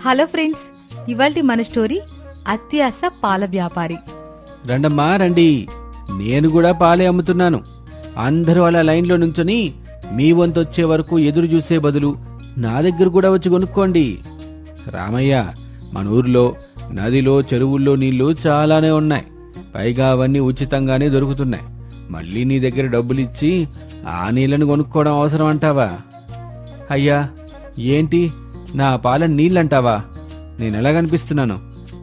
Hello friends ఇవాల్టి మన story అత్యాస పాల వ్యాపారి. రండమ్మా రండి. నేను కూడా పాలే అమ్ముతున్నాను. అందరూ అలా లైన్లో నుంచొని మీ వంతు వచ్చే వరకు ఎదురు చూసే బదులు నా దగ్గర కూడా వచ్చి కొనుక్కోండి. రామయ్య మన ఊర్లో నదిలో చెరువుల్లో నీళ్ళు చాలానే ఉన్నాయి. పైగా అవన్నీ ఉచితంగానే దొరుకుతున్నాయి. మళ్ళీ నీ దగ్గర డబ్బులిచ్చి ఆ నీళ్ళను కొనుక్కోవడం అవసరం అంటావా? అయ్యా ఏంటి? నా పాలన నీళ్ళంటావా? నేను ఎలా కనిపిస్తున్నాను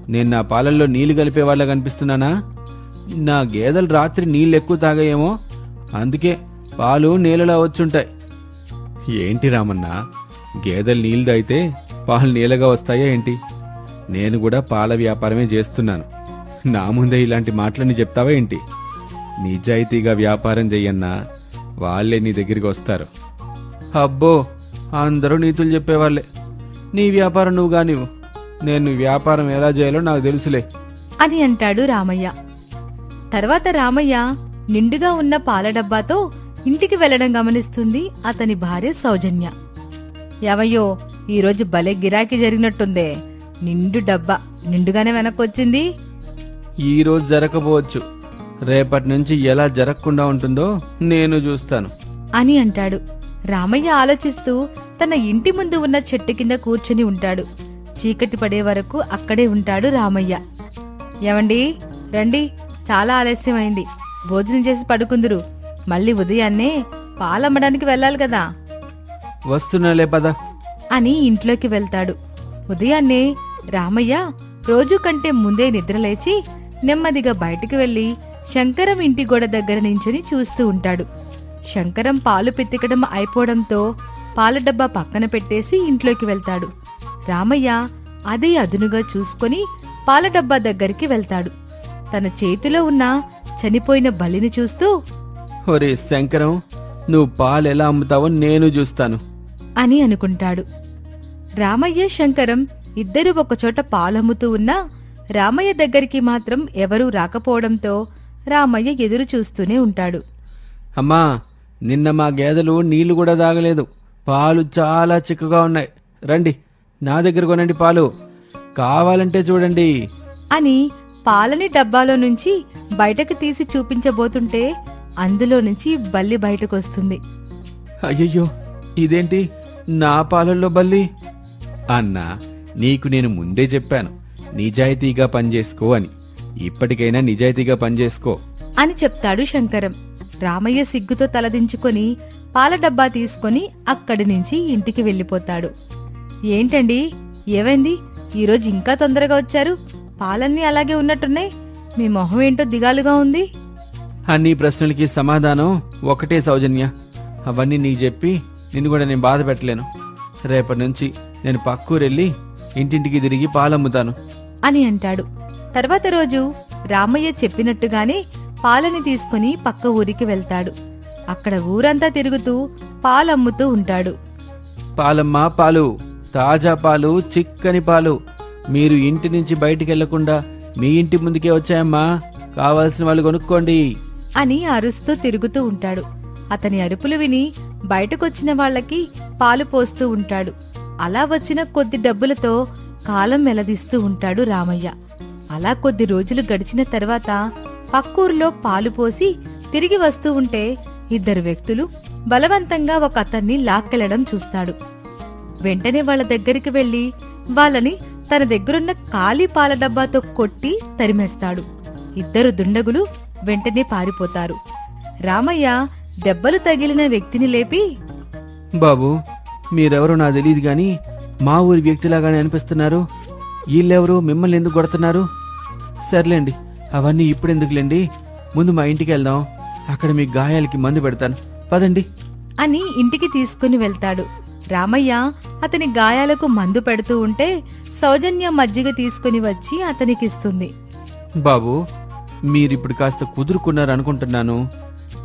నేను నా పాలల్లో నీళ్ళు కలిపేవాళ్ళ కనిపిస్తున్నానా? నా గేదెలు రాత్రి నీళ్ళు ఎక్కువ తాగాయేమో? అందుకే పాలు నీళ్ళలా వచ్చుంటాయి. ఏంటి రామన్న? గేదెలు నీళ్ళు తాగితే పాలు నీళ్ళగా వస్తాయా ఏంటి? నేను కూడా పాల వ్యాపారమే చేస్తున్నాను. నా ముందే ఇలాంటి మాటలని చెప్తావా ఏంటి? నిజాయితీగా వ్యాపారం చెయ్యన్నా వాళ్ళే నీ దగ్గరికి వస్తారు. అబ్బో అందరూ నీతులు చెప్పేవాళ్ళే. నీ వ్యాపారం నువ్వు కానివ్వు. నేను వ్యాపారం ఎలా చేయాలో నాకు తెలుసులే. అని అంటాడు రామయ్య. తర్వాత రామయ్య నిండుగా ఉన్న పాల డబ్బాతో ఇంటికి వెళ్ళడం గమనిస్తుంది అతని భార్య సౌజన్య. ఎవయ్యో ఈరోజు భలే గిరాకీ జరిగినట్టుందే. నిండు డబ్బా నిండుగానే వెనక్కొచ్చింది. ఈ రోజు జరగకపోవచ్చు రేపటి నుంచి ఎలా జరగకుండా ఉంటుందో నేను చూస్తాను. అని అంటాడు. రామయ్య ఆలోచిస్తూ తన ఇంటి ముందు ఉన్న చెట్టు కింద కూర్చుని ఉంటాడు. చీకటి పడే వరకు అక్కడే ఉంటాడు రామయ్య. ఏవండి రండి. చాలా ఆలస్యమైంది. భోజనం చేసి పడుకుందురు. మళ్ళీ ఉదయాన్నే పాలమ్మడానికి వెళ్ళాలి కదా. వస్తున్నాలే పద. అని ఇంట్లోకి వెళ్తాడు. ఉదయాన్నే రామయ్య రోజు కంటే ముందే నిద్రలేచి నెమ్మదిగా బయటికి వెళ్ళి శంకరం ఇంటి గోడ దగ్గర నించుని చూస్తూ ఉంటాడు. శంకరం పాలు పితికడం అయిపోవడంతో పాల డబ్బా పక్కన పెట్టేసి ఇంట్లోకి వెళ్తాడు. రామయ్య అదే అదునుగా చూసుకొని పాల డబ్బా దగ్గరికి వెళ్తాడు. తన చేతిలో ఉన్న చనిపోయిన బలిని చూస్తూ ఒరే శంకరం నువ్వు పాలు ఎలా అమ్ముతావో నేను చూస్తాను. అని అనుకుంటాడు. రామయ్య శంకరం ఇద్దరు ఒకచోట పాలమ్ముతూ ఉన్నా రామయ్య దగ్గరికి మాత్రం ఎవరూ రాకపోవడంతో రామయ్య ఎదురు చూస్తూనే ఉంటాడు. అమ్మా నిన్న మా గేదెలు నీళ్ళు కూడా తాగలేదు. పాలు చాలా చిక్కగా ఉన్నాయి. రండి నా దగ్గర కొనండి పాలు. కావాలంటే చూడండి. అని పాలని డబ్బాలో నుంచి బయటకు తీసి చూపించబోతుంటే అందులో నుంచి బల్లి బయటకొస్తుంది. అయ్యయ్యో ఇదేంటి? నా పాలల్లో బల్లి? అన్నా నీకు నేను ముందే చెప్పాను. నిజాయితీగా పనిచేసుకో అని. ఇప్పటికైనా నిజాయితీగా పనిచేసుకో. అని చెప్తాడు శంకరం. రామయ్య సిగ్గుతో తలదించుకొని పాల డబ్బా తీసుకొని అక్కడి నుంచి ఇంటికి వెళ్ళిపోతాడు. ఏంటండి? ఏమైంది? ఈరోజు ఇంకా తొందరగా వచ్చారు. పాలన్నీ అలాగే ఉన్నట్టున్నాయి. మీ మొహం ఏంటో దిగాలుగా ఉంది. అన్ని ప్రశ్నలకి సమాధానం ఒకటే సౌజన్య. అవన్నీ నీకు చెప్పి నిన్ను కూడా నేను బాధ పెట్టలేను. రేపటి నుంచి నేను పక్కూరెళ్ళి ఇంటింటికి తిరిగి పాలమ్ముతాను. అని అంటాడు. తర్వాత రోజు రామయ్య చెప్పినట్టుగానే పాలని తీసుకుని పక్క ఊరికి వెళ్తాడు. అక్కడ ఊరంతా తిరుగుతూ పాలమ్ముతూ ఉంటాడు. పాలమ్మా పాలు. తాజా పాలు చిక్కని పాలు. మీరు ఇంటి నుంచి బయటికి వెళ్ళకుండా మీ ఇంటి ముందుకే వచ్చాయమ్మా. కావాల్సిన వాళ్ళు కొనుక్కోండి. అని అరుస్తూ తిరుగుతూ ఉంటాడు. అతని అరుపులు విని బయటకొచ్చిన వాళ్ళకి పాలు పోస్తూ ఉంటాడు. అలా వచ్చిన కొద్ది డబ్బులతో కాలం వెలదీస్తూ ఉంటాడు రామయ్య. అలా కొద్ది రోజులు గడిచిన తర్వాత పక్కూర్లో పాలు పోసి తిరిగి వస్తూ ఉంటే ఇద్దరు వ్యక్తులు బలవంతంగా ఒక అతన్ని లాక్కెళ్ళడం చూస్తాడు. వెంటనే వాళ్ళ దగ్గరికి వెళ్ళి వాళ్ళని తన దగ్గరున్న ఖాళీ పాల డబ్బాతో కొట్టి తరిమేస్తాడు. ఇద్దరు దుండగులు వెంటనే పారిపోతారు. రామయ్య దెబ్బలు తగిలిన వ్యక్తిని లేపి బాబు మీరెవరో నాకు తెలియదు గాని మా ఊరి వ్యక్తిలాగానే అనిపిస్తున్నారు. వీళ్ళెవరు మిమ్మల్ని ఎందుకు కొడుతున్నారు? సర్లేండి. అవన్నీ ఇప్పుడెందుకులేండి? ముందు మా ఇంటికి వెళ్దాం. అక్కడ మీ గాయాలకి మందు పెడతాను. పదండి. అని ఇంటికి తీసుకుని వెళ్తాడు. రామయ్య అతని గాయాలకు మందు పెడుతూ ఉంటే సౌజన్య మజ్జిగ తీసుకుని వచ్చి అతనికిస్తుంది. బాబు మీరిప్పుడు కాస్త కుదురుకున్నారు అనుకుంటున్నాను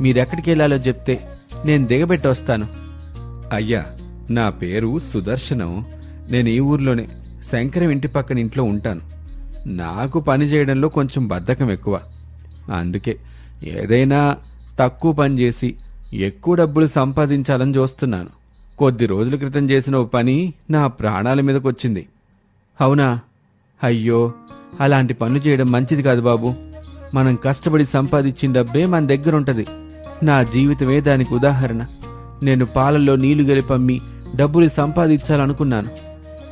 మీరెక్కడికి వెళ్ళాలో చెప్తే నేను దిగబెట్టి వస్తాను అయ్యా నా పేరు సుదర్శనం. నేను ఈ ఊర్లోనే శంకరం ఇంటి పక్కన ఇంట్లో ఉంటాను. నాకు పని చేయడంలో కొంచెం బద్ధకం ఎక్కువ. అందుకే ఏదైనా తక్కువ పని చేసి ఎక్కువ డబ్బులు సంపాదించాలని చూస్తున్నాను. కొద్ది రోజుల క్రితం చేసిన ఓ పని నా ప్రాణాల మీదకొచ్చింది. అవునా? అయ్యో అలాంటి పనులు చేయడం మంచిది కాదు బాబు. మనం కష్టపడి సంపాదించిన డబ్బే మన దగ్గర ఉంటది నా జీవితమే దానికి ఉదాహరణ. నేను పాలల్లో నీళ్ళు గెలిపమ్మి డబ్బులు సంపాదించాలనుకున్నాను.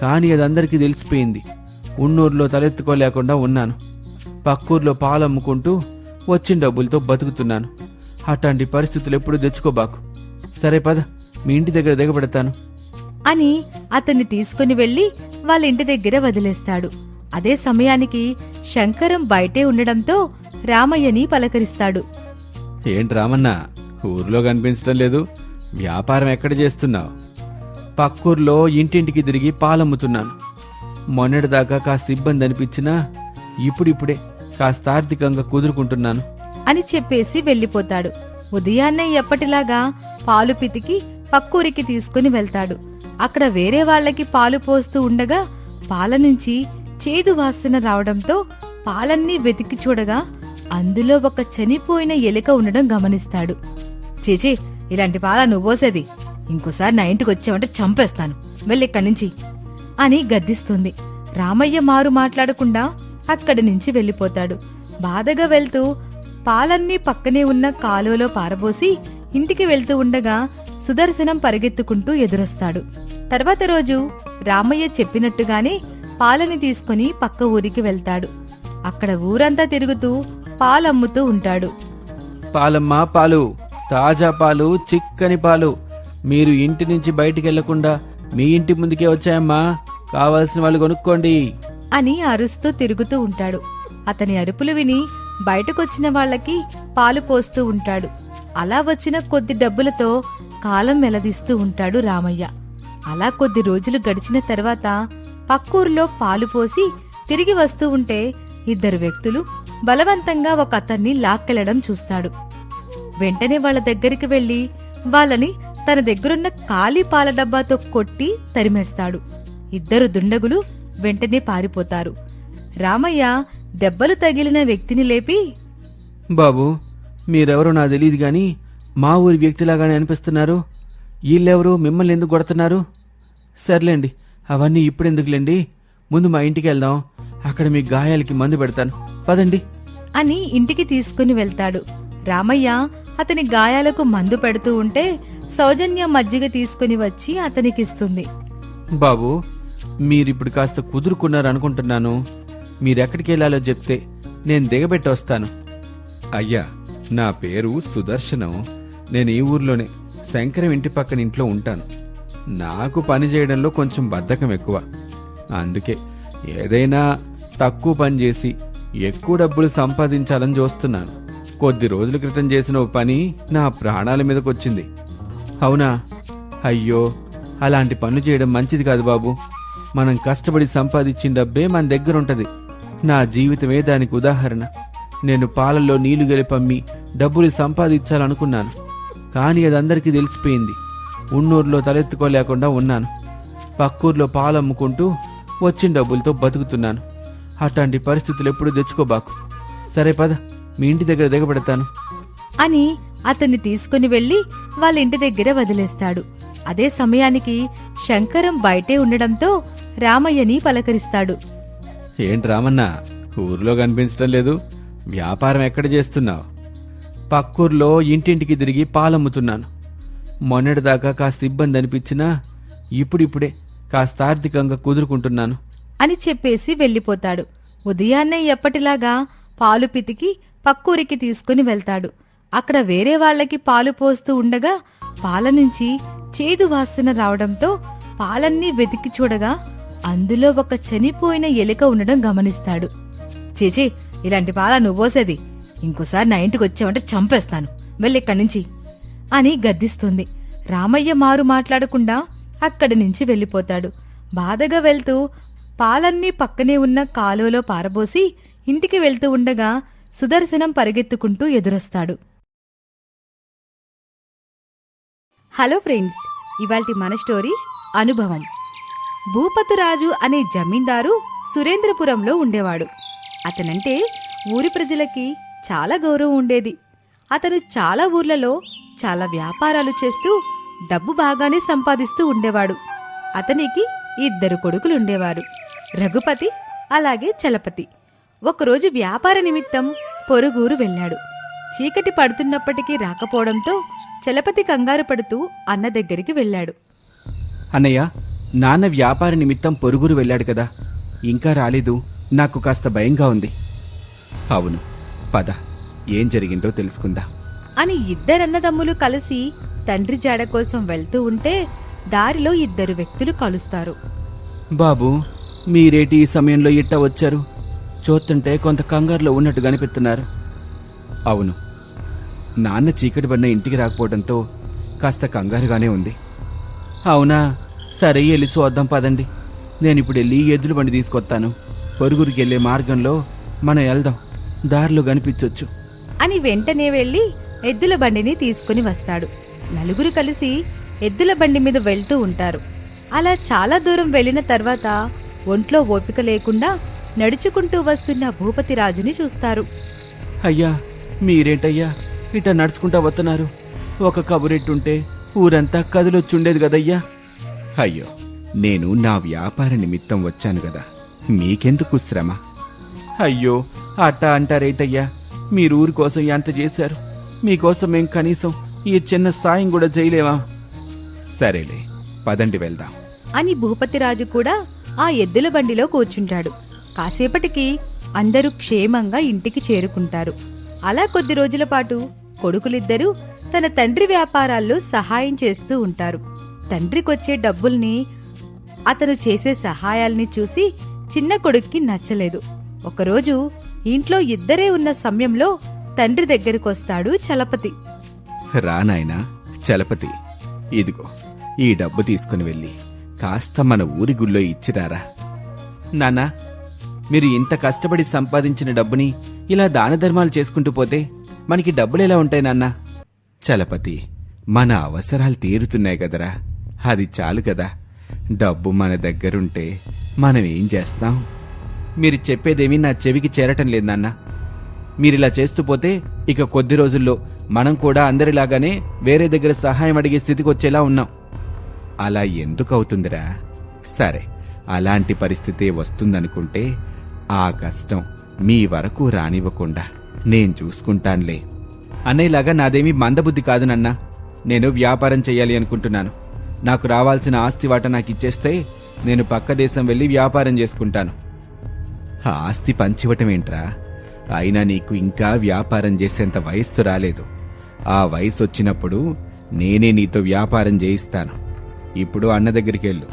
కానీ అది అందరికీ తెలిసిపోయింది. ఉన్నూరులో తలెత్తుకోలేకుండా ఉన్నాను. పక్కూర్లో పాలు అమ్ముకుంటూ వచ్చిన డబ్బులతో బతుకుతున్నాను. అట్లాంటి పరిస్థితులు ఎప్పుడు తెచ్చుకోబాకు. సరే పద. మీ ఇంటి దగ్గర దిగబెడతాను. అని అతన్ని తీసుకుని వెళ్ళి వాళ్ళ ఇంటి దగ్గర వదిలేస్తాడు. అదే సమయానికి శంకరం బయటే ఉండడంతో రామయ్యని పలకరిస్తాడు. ఏంటి రామన్న ఊర్లో కనిపించడం లేదు. వ్యాపారం ఎక్కడ చేస్తున్నావు? పక్కూర్లో ఇంటింటికి తిరిగి పాలమ్ముతున్నాను. మొన్నటిదాకా కాస్త ఇబ్బంది అనిపించినా ఇప్పుడిప్పుడే కాస్త ఆర్థికంగా కుదురుకుంటున్నాను. అని చెప్పేసి వెళ్ళిపోతాడు ఉదయాన్నే ఎప్పటిలాగా పాలు పితికి పక్కూరికి తీసుకుని వెళ్తాడు. అక్కడ వేరే వాళ్ళకి పాలు పోస్తూ ఉండగా పాల నుంచి చేదు వాసన రావడంతో పాలన్నీ వెతికి చూడగా అందులో ఒక చనిపోయిన ఎలుక ఉండడం గమనిస్తాడు. చేచే ఇలాంటి పాల నువ్వు పోసేది. ఇంకోసారి నా ఇంటికి వచ్చావంటే చంపేస్తాను. వెళ్ళిక్కడి నుంచి. అని గద్దిస్తుంది. రామయ్య మారు మాట్లాడకుండా అక్కడి నుంచి వెళ్ళిపోతాడు. బాధగా వెళ్తూ పాలన్నీ పక్కనే ఉన్న కాలువలో పారబోసి ఇంటికి వెళ్తూ ఉండగా సుదర్శనం పరిగెత్తుకుంటూ ఎదురొస్తాడు. తర్వాత రోజు రామయ్య చెప్పినట్టుగానే పాలని తీసుకుని పక్క ఊరికి వెళ్తాడు. అక్కడ ఊరంతా తిరుగుతూ పాలమ్ముతూ ఉంటాడు. పాలమ్మా పాలు. తాజా పాలు చిక్కని పాలు. మీరు ఇంటి నుంచి బయటికి వెళ్ళకుండా మీ ఇంటి ముందుకే వచ్చాయమ్మా. కావాల్సిన వాళ్ళు కొనుక్కోండి. అని అరుస్తూ తిరుగుతూ ఉంటాడు. అతని అరుపులు విని బయటకొచ్చిన వాళ్ళకి పాలు పోస్తూ ఉంటాడు. అలా వచ్చిన కొద్ది డబ్బులతో కాలం వెలదీస్తూ ఉంటాడు రామయ్య. అలా కొద్ది రోజులు గడిచిన తర్వాత పక్కూరులో పాలు పోసి తిరిగి వస్తూ ఉంటే ఇద్దరు వ్యక్తులు బలవంతంగా ఒక అతన్ని లాక్కెళ్ళడం చూస్తాడు. వెంటనే వాళ్ళ దగ్గరికి వెళ్ళి వాళ్ళని తన దగ్గరున్న ఖాళీ పాల డబ్బాతో కొట్టి తరిమేస్తాడు. ఇద్దరు దుండగులు వెంటనే పారిపోతారు. రామయ్య దెబ్బలు తగిలిన వ్యక్తిని లేపి బాబు మీరెవరో నాకు తెలియదు గాని మా ఊరి వ్యక్తిలాగానే అనిపిస్తున్నారు. వీళ్ళెవరు మిమ్మల్ని ఎందుకు కొడుతున్నారు? సర్లేండి అవన్నీ ఇప్పుడెందుకులేండి ముందు మా ఇంటికి వెళ్దాం అక్కడ మీ గాయాలకి మందు పెడతాను. పదండి. అని ఇంటికి తీసుకుని వెళ్తాడు. రామయ్య అతని గాయాలకు మందు పెడుతూ ఉంటే సౌజన్య మజ్జిగ తీసుకుని వచ్చి అతనికిస్తుంది. బాబు మీరిప్పుడు కాస్త కుదురుకున్నారు అనుకుంటున్నాను మీరెక్కడికి వెళ్ళాలో చెప్తే నేను దిగబెట్టి వస్తాను. అయ్యా నా పేరు సుదర్శనం. నేను ఈ ఊర్లోనే శంకరం ఇంటి పక్కన ఇంట్లో ఉంటాను. నాకు పని చేయడంలో కొంచెం బద్ధకం ఎక్కువ. అందుకే ఏదైనా తక్కువ పని చేసి ఎక్కువ డబ్బులు సంపాదించాలని చూస్తున్నాను. కొద్ది రోజుల క్రితం చేసిన ఓ పని నా ప్రాణాల మీదకొచ్చింది. అవునా? అయ్యో అలాంటి పనులు చేయడం మంచిది కాదు బాబు. మనం కష్టపడి సంపాదించిన డబ్బే మన దగ్గర ఉంటది. నా జీవితమే దానికి ఉదాహరణ. నేను పాలల్లో నీళ్ళు గెలిపమ్మి డబ్బులు సంపాదించాలనుకున్నాను. కానీ అది అందరికీ తెలిసిపోయింది. ఉన్నూరులో తలెత్తుకోలేకుండా ఉన్నాను. పక్కూర్లో పాలమ్ముకుంటూ వచ్చిన డబ్బులతో బతుకుతున్నాను. అట్లాంటి పరిస్థితులు ఎప్పుడు తెచ్చుకోబాకు. సరే పద మీ ఇంటి దగ్గర దిగబెడతాను. అని అతన్ని తీసుకుని వెళ్ళి వాళ్ళ ఇంటి దగ్గర వదిలేస్తాడు. అదే సమయానికి శంకరం బయటే ఉండడంతో రామయ్యని పలకరిస్తాడు. ఏంటి రామన్న ఊర్లో కనిపించడం లేదు. వ్యాపారం ఎక్కడ చేస్తున్నావు? పక్కూర్లో ఇంటింటికి తిరిగి పాలమ్ముతున్నాను. మొన్నటిదాకా కాస్త ఇబ్బంది అనిపించినా ఇప్పుడిప్పుడే కాస్త ఆర్థికంగా కుదురుకుంటున్నాను. అని చెప్పేసి వెళ్ళిపోతాడు ఉదయాన్నే ఎప్పటిలాగా పాలు పితికి పక్కూరికి తీసుకుని వెళ్తాడు. అక్కడ వేరే వాళ్ళకి పాలు పోస్తూ ఉండగా పాల నుంచి చేదు వాసన రావడంతో పాలన్నీ వెతికి చూడగా అందులో ఒక చనిపోయిన ఎలుక ఉండడం గమనిస్తాడు. చేచే ఇలాంటి పాల నువ్వు పోసేది. ఇంకోసారి నా ఇంటికి వచ్చావంటే చంపేస్తాను. వెళ్ళిక్కడి నుంచి. అని గద్దిస్తుంది. రామయ్య మారు మాట్లాడకుండా అక్కడి నుంచి వెళ్ళిపోతాడు. బాధగా వెళ్తూ పాలన్నీ పక్కనే ఉన్న కాలువలో పారబోసి ఇంటికి వెళ్తూ ఉండగా సుదర్శనం పరిగెత్తుకుంటూ ఎదురొస్తాడు. హలో ఫ్రెండ్స్ ఇవాల్టి మన స్టోరీ అనుభవం. భూపతిరాజు అనే జమీందారు సురేంద్రపురంలో ఉండేవాడు. అతనంటే ఊరి ప్రజలకి చాలా గౌరవం ఉండేది. అతను చాలా ఊర్లలో చాలా వ్యాపారాలు చేస్తూ డబ్బు బాగానే సంపాదిస్తూ ఉండేవాడు. అతనికి ఇద్దరు కొడుకులుండేవారు. రఘుపతి అలాగే చలపతి. ఒకరోజు వ్యాపార నిమిత్తం పొరుగురు వెళ్ళాడు. చీకటి పడుతున్నప్పటికీ రాకపోవడంతో చలపతి కంగారు పడుతూ అన్న దగ్గరికి వెళ్ళాడు. అన్నయ్య నాన్న వ్యాపార నిమిత్తం పొరుగురు వెళ్ళాడు కదా. ఇంకా రాలేదు. నాకు కాస్త భయంగా ఉంది. అవును. పద. ఏం జరిగిందో తెలుసుకుందా. అని ఇద్దరన్నదమ్ములు కలిసి తండ్రి జాడ కోసం వెళ్తూ ఉంటే దారిలో ఇద్దరు వ్యక్తులు కలుస్తారు. బాబు మీరేటి ఈ సమయంలో ఇట్ట వచ్చారు? చూస్తుంటే కొంత కంగారులో ఉన్నట్టు కనిపిస్తున్నారు. అవును. నాన్న చీకటి పడిన ఇంటికి రాకపోవడంతో కాస్త కంగారుగానే ఉంది. అవునా? సరే వెళ్ళి చూద్దాం పదండి. నేను ఇప్పుడు వెళ్ళి ఎద్దుల బండి తీసుకొస్తాను. పొరుగురికి వెళ్ళే మార్గంలో మనం వెళ్దాం. దారిలో కనిపించొచ్చు. అని వెంటనే వెళ్ళి ఎద్దుల బండిని తీసుకుని వస్తాడు. నలుగురు కలిసి ఎద్దుల బండి మీద వెళ్తూ ఉంటారు. అలా చాలా దూరం వెళ్ళిన తర్వాత ఒంట్లో ఓపిక లేకుండా నడుచుకుంటూ వస్తున్న భూపతి రాజుని చూస్తారు. అయ్యా మీరేంటయ్యా? ఇట నడుచుకుంటా వస్తున్నారు. ఒక కబురెట్టుంటే ఊరంతా కదిలొచ్చుండేది కదయ్యా? అయ్యో నేను నా వ్యాపార నిమిత్తం వచ్చాను కదా. మీకెందుకు శ్రమ? అయ్యో అట్టా అంటారేటయ్యా? మీరు ఊరి కోసం ఎంత చేశారు? మీకోసం మేం కనీసం ఈ చిన్న సాయం కూడా చేయలేవా సరేలే పదండి వెళ్దాం. అని భూపతిరాజు కూడా ఆ ఎద్దుల బండిలో కూర్చుంటాడు. కాసేపటికి అందరూ క్షేమంగా ఇంటికి చేరుకుంటారు. అలా కొద్ది రోజుల పాటు కొడుకులిద్దరూ తన తండ్రి వ్యాపారాల్లో సహాయం చేస్తూ ఉంటారు. తండ్రికొచ్చే డబ్బుల్ని అతను చేసే సహాయాల్ని చూసి చిన్న కొడుక్కి నచ్చలేదు. ఒకరోజు ఇంట్లో ఇద్దరే ఉన్న సమయంలో తండ్రి దగ్గరికొస్తాడు చలపతి. రా నాయనా చలపతి. ఇదిగో ఈ డబ్బు తీసుకుని వెళ్ళి కాస్త మన ఊరి గుళ్ళో ఇచ్చిరారా. నాన్నా మీరు ఇంత కష్టపడి సంపాదించిన డబ్బుని ఇలా దాన ధర్మాలు చేసుకుంటూ పోతే మనకి డబ్బులు ఎలా ఉంటాయి నాన్నా? చలపతి మన అవసరాలు తీరుతున్నాయి కదరా. అది చాలు కదా. డబ్బు మన దగ్గరుంటే మనం ఏం చేస్తాం? మీరు చెప్పేదేమీ నా చెవికి చేరటం లేదు నాన్నా. మీరిలా చేస్తూ పోతే ఇక కొద్ది రోజుల్లో మనం కూడా అందరిలాగానే వేరే దగ్గర సహాయం అడిగే స్థితికి వచ్చేలా ఉన్నాం. అలా ఎందుకు అవుతుందిరా? సరే అలాంటి పరిస్థితి వస్తుందనుకుంటే ఆ కష్టం మీ వరకు రానివ్వకుండా నేను చూసుకుంటానులే. అన్నయ్యలాగా నాదేమీ మందబుద్ధి కాదు నాన్న. నేను వ్యాపారం చేయాలి అనుకుంటున్నాను. నాకు రావాల్సిన ఆస్తి వాట నాకు ఇచ్చేస్తే నేను పక్క దేశం వెళ్ళి వ్యాపారం చేసుకుంటాను. ఆస్తి పంచివటం ఏంట్రా? అయినా నీకు ఇంకా వ్యాపారం చేసేంత వయస్సు రాలేదు. ఆ వయసు వచ్చినప్పుడు నేనే నీతో వ్యాపారం చేయిస్తాను. ఇప్పుడు అన్న దగ్గరికి వెళ్ళు.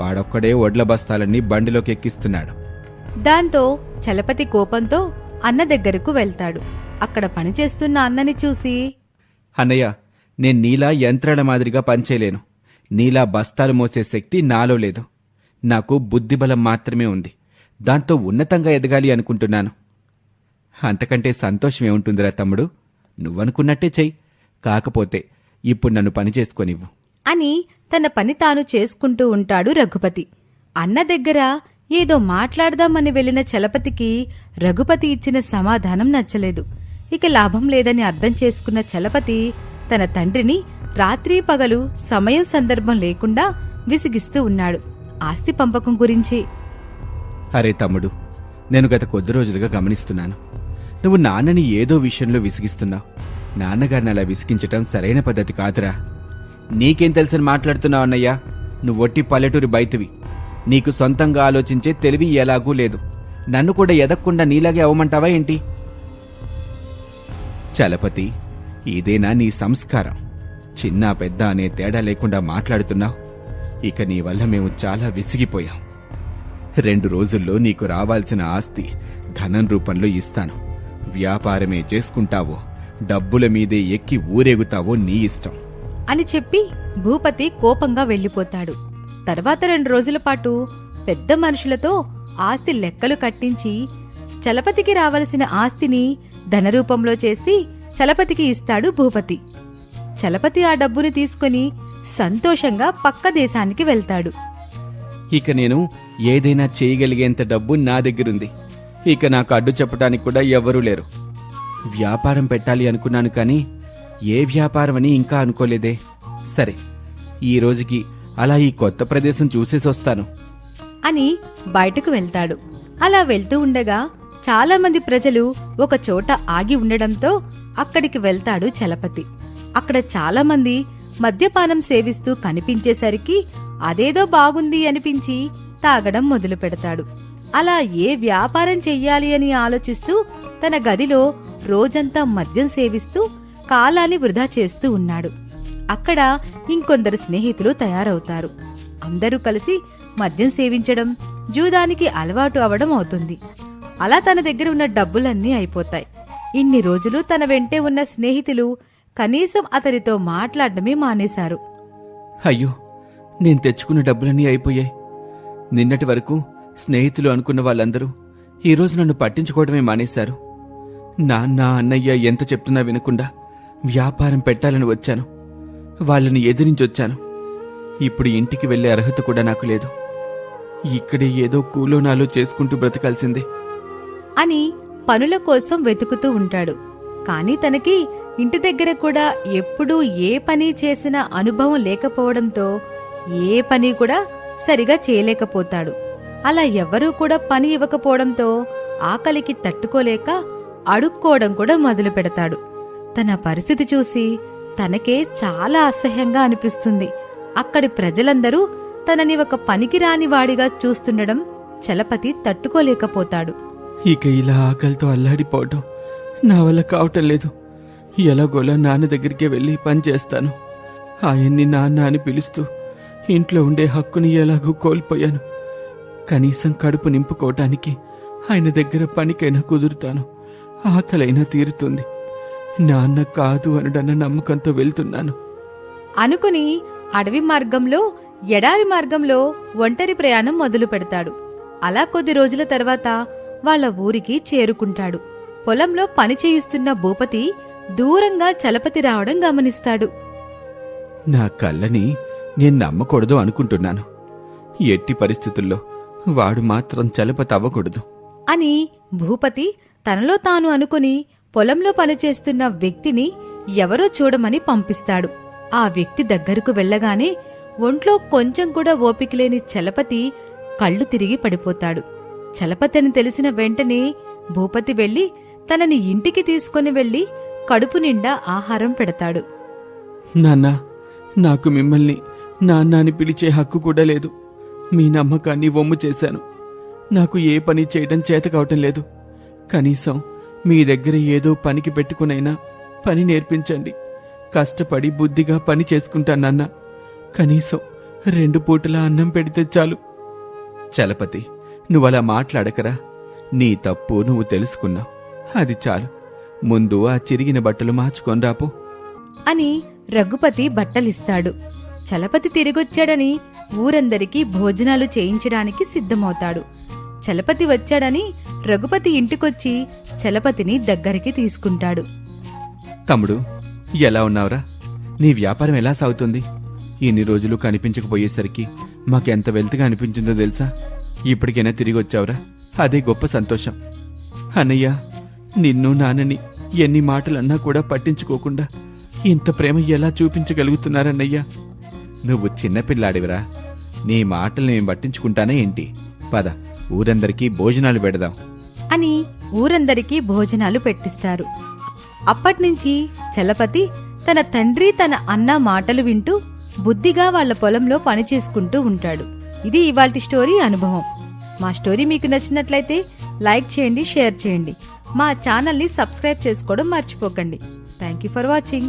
వాడొక్కడే ఒడ్ల బస్తాలన్నీ బండిలోకి ఎక్కిస్తున్నాడు. దాంతో చలపతి కోపంతో అన్న దగ్గరకు వెళ్తాడు. అక్కడ పనిచేస్తున్న అన్నని చూసి అన్నయ్య నేను నీలా యంత్రాల మాదిరిగా పనిచేయలేను. నీలా బస్తాలు మోసే శక్తి నాలో లేదు. నాకు బుద్ధిబలం మాత్రమే ఉంది. దాంతో ఉన్నతంగా ఎదగాలి అనుకుంటున్నాను. అంతకంటే సంతోషమేముంటుందిరా తమ్ముడు. నువ్వనుకున్నట్టే చెయ్యి. కాకపోతే ఇప్పుడు నన్ను పని చేసుకోనివ్వు. అని తన పని తాను చేసుకుంటూ ఉంటాడు రఘుపతి. అన్న దగ్గర ఏదో మాట్లాడదామని వెళ్ళిన చలపతికి రఘుపతి ఇచ్చిన సమాధానం నచ్చలేదు. ఇక లాభం లేదని అర్థం చేసుకున్న చలపతి తన తండ్రిని రాత్రి పగలు సమయం సందర్భం లేకుండా విసిగిస్తూ ఉన్నాడు. ఆస్తి పంపకం గురించి. అరే తమ్ముడు నేను గత కొద్ది రోజులుగా గమనిస్తున్నాను. నువ్వు నాన్నని ఏదో విషయంలో విసిగిస్తున్నావు. నాన్నగారిని అలా విసిగించటం సరైన పద్ధతి కాదురా. నీకేం తెలుసని మాట్లాడుతున్నావు అన్నయ్యా? నువ్వు పల్లెటూరి బయటివి. నీకు సొంతంగా ఆలోచించే తెలివి ఎలాగూ లేదు. నన్ను కూడా ఎదక్కుండా నీలాగే అవ్వమంటావా ఏంటి? చలపతి ఇదేనా నీ సంస్కారం? చిన్న పెద్ద అనే తేడా లేకుండా మాట్లాడుతున్నావు. ఇక నీ వల్ల మేము చాలా విసిగిపోయాం. రెండు రోజుల్లో నీకు రావాల్సిన ఆస్తి ధనం రూపంలో ఇస్తాను. వ్యాపారమే చేసుకుంటావో డబ్బుల మీదే ఎక్కి ఊరేగుతావో నీ ఇష్టం. అని చెప్పి భూపతి కోపంగా వెళ్ళిపోతాడు తర్వాత రెండు రోజుల పాటు పెద్ద మనుషులతో ఆస్తి లెక్కలు కట్టించి చలపతికి రావలసిన ఆస్తిని ధనరూపంలో చేసి చలపతికి ఇస్తాడు భూపతి. చలపతి ఆ డబ్బుని తీసుకుని సంతోషంగా పక్క దేశానికి వెళ్తాడు. ఇక నేను ఏదైనా చేయగలిగేంత డబ్బు నా దగ్గరుంది. ఇక నాకు అడ్డు చెప్పడానికి కూడా ఎవ్వరూ లేరు. వ్యాపారం పెట్టాలి అనుకున్నాను కానీ ఏ వ్యాపారం అని ఇంకా అనుకోలేదే. సరే ఈ రోజుకి అలా ఈ కొత్త ప్రదేశం చూసేసి వస్తాను. అని బయటకు వెళ్తాడు. అలా వెళ్తూ ఉండగా చాలా మంది ప్రజలు ఒక చోట ఆగి ఉండడంతో అక్కడికి వెళ్తాడు చలపతి. అక్కడ చాలామంది మద్యపానం సేవిస్తూ కనిపించేసరికి అదేదో బాగుంది అనిపించి తాగడం మొదలు పెడతాడు. అలా ఏ వ్యాపారం చెయ్యాలి అని ఆలోచిస్తూ తన గదిలో రోజంతా మద్యం సేవిస్తూ కాలాన్ని వృధా చేస్తూ ఉన్నాడు. అక్కడ ఇంకొందరు స్నేహితులు తయారవుతారు. అందరూ కలిసి మద్యం సేవించడం జూదానికి అలవాటు అవడం అవుతుంది. అలా తన దగ్గర ఉన్న డబ్బులన్నీ అయిపోతాయి. ఇన్ని రోజులు తన వెంటే ఉన్న స్నేహితులు కనీసం అతనితో మాట్లాడడమే మానేశారు. అయ్యో నేను తెచ్చుకున్న డబ్బులన్నీ అయిపోయాయి. నిన్నటి వరకు స్నేహితులు అనుకున్న వాళ్ళందరూ ఈరోజు నన్ను పట్టించుకోవడమే మానేశారు. నాన్న అన్నయ్య ఎంత చెప్తున్నా వినకుండా వ్యాపారం పెట్టాలని వచ్చాను. వాళ్ళని ఎదిరించొచ్చాను ఇప్పుడు ఇంటికి వెళ్ళే అర్హత కూడా నాకు లేదు. ఇక్కడే ఏదో కూలోనాలో చేసుకుంటూ బ్రతకాల్సిందే. అని పనుల కోసం వెతుకుతూ ఉంటాడు. కాని తనకి ఇంటి దగ్గర కూడా ఎప్పుడూ ఏ పని చేసిన అనుభవం లేకపోవడంతో ఏ పని కూడా సరిగా చేయలేకపోతాడు. అలా ఎవ్వరూ కూడా పని ఇవ్వకపోవడంతో ఆకలికి తట్టుకోలేక అడుక్కోవడం కూడా మొదలు పెడతాడు. తన పరిస్థితి చూసి తనకే చాలా అసహ్యంగా అనిపిస్తుంది. అక్కడి ప్రజలందరూ తనని ఒక పనికిరాని వాడిగా చూస్తుండడం చలపతి తట్టుకోలేకపోతాడు. ఇక ఇలా ఆకలితో అల్లాడిపోవటం నా వల్ల కావటం లేదు. ఎలాగోలా నాన్న దగ్గరికి వెళ్ళి పని చేస్తాను. ఆయన్ని నాన్న అని పిలుస్తూ ఇంట్లో ఉండే హక్కుని ఎలాగో కోల్పోయాను. కనీసం కడుపు నింపుకోవటానికి ఆయన దగ్గర పనికైనా కుదురుతాను. ఆకలైనా తీరుతుంది. నాన్న కాదు అనడన్న నమ్మకంతో వెళ్తున్నాను. అనుకుని అడవి మార్గంలో ఎడారి మార్గంలో ఒంటరి ప్రయాణం మొదలు పెడతాడు. అలా కొద్ది రోజుల తర్వాత వాళ్ళ ఊరికి చేరుకుంటాడు. పొలంలో పని చేయిస్తున్న భూపతి దూరంగా చలపతి రావడం గమనిస్తాడు. నా కళ్ళని నేను నమ్మకూడదు అనుకుంటున్నాను. ఎట్టి పరిస్థితుల్లో వాడు మాత్రం చలపతి అవ్వకూడదు. అని భూపతి తనలో తాను అనుకుని పొలంలో పనిచేస్తున్న వ్యక్తిని ఎవరో చూడమని పంపిస్తాడు. ఆ వ్యక్తి దగ్గరకు వెళ్ళగానే ఒంట్లో కొంచెం కూడా ఓపికలేని చలపతి కళ్ళు తిరిగి పడిపోతాడు. చలపతి అని తెలిసిన వెంటనే భూపతి వెళ్ళి తనని ఇంటికి తీసుకుని వెళ్ళి కడుపు నిండా ఆహారం పెడతాడు. నాన్న నాకు మిమ్మల్ని నాన్న అని పిలిచే హక్కు కూడా లేదు. మీ నమ్మకాన్ని వమ్ము చేశాను. నాకు ఏ పని చేయడం చేత కావటం లేదు. కనీసం మీ దగ్గర ఏదో పనికి పెట్టుకునైనా పని నేర్పించండి. కష్టపడి బుద్ధిగా పని చేసుకుంటానన్న కనీసం రెండు పూటలా అన్నం పెడితే చాలు. చలపతి నువ్వలా మాట్లాడకరా. నీ తప్పు నువ్వు తెలుసుకున్నావు. అది చాలు. ముందు ఆ చిరిగిన బట్టలు మార్చుకొని రాపో. అని రఘుపతి బట్టలిస్తాడు. చలపతి తిరిగొచ్చాడని ఊరందరికీ భోజనాలు చేయించడానికి సిద్ధమవుతాడు. చలపతి వచ్చాడని రఘుపతి ఇంటికొచ్చి చలపతిని దగ్గరికి తీసుకుంటాడు. తమ్ముడు ఎలా ఉన్నావురా? నీ వ్యాపారం ఎలా సాగుతుంది? ఇన్ని రోజులు కనిపించకపోయేసరికి మాకెంత వెల్త్గా అనిపించిందో తెలుసా? ఇప్పటికైనా తిరిగి వచ్చావురా అదే గొప్ప సంతోషం. అన్నయ్య నిన్ను నాన్నని ఎన్ని మాటలన్నా కూడా పట్టించుకోకుండా ఇంత ప్రేమ ఎలా చూపించగలుగుతున్నారన్నయ్యా? నువ్వు చిన్నపిల్లాడివిరా నీ మాటలు నేను పట్టించుకుంటానే ఏంటి? పద ఊరందరికీ భోజనాలు పెడదాం. అని ఊరందరికీ భోజనాలు పెట్టిస్తారు. అప్పట్నుంచి చలపతి తన తండ్రి తన అన్న మాటలు వింటూ బుద్ధిగా వాళ్ళ పొలంలో పని చేసుకుంటూ ఉంటాడు. ఇది ఇవాల్టి స్టోరీ అనుభవం. మా స్టోరీ మీకు నచ్చినట్లయితే లైక్ చేయండి షేర్ చేయండి. మా ఛానల్ని సబ్స్క్రైబ్ చేసుకోవడం మర్చిపోకండి. Thank you for watching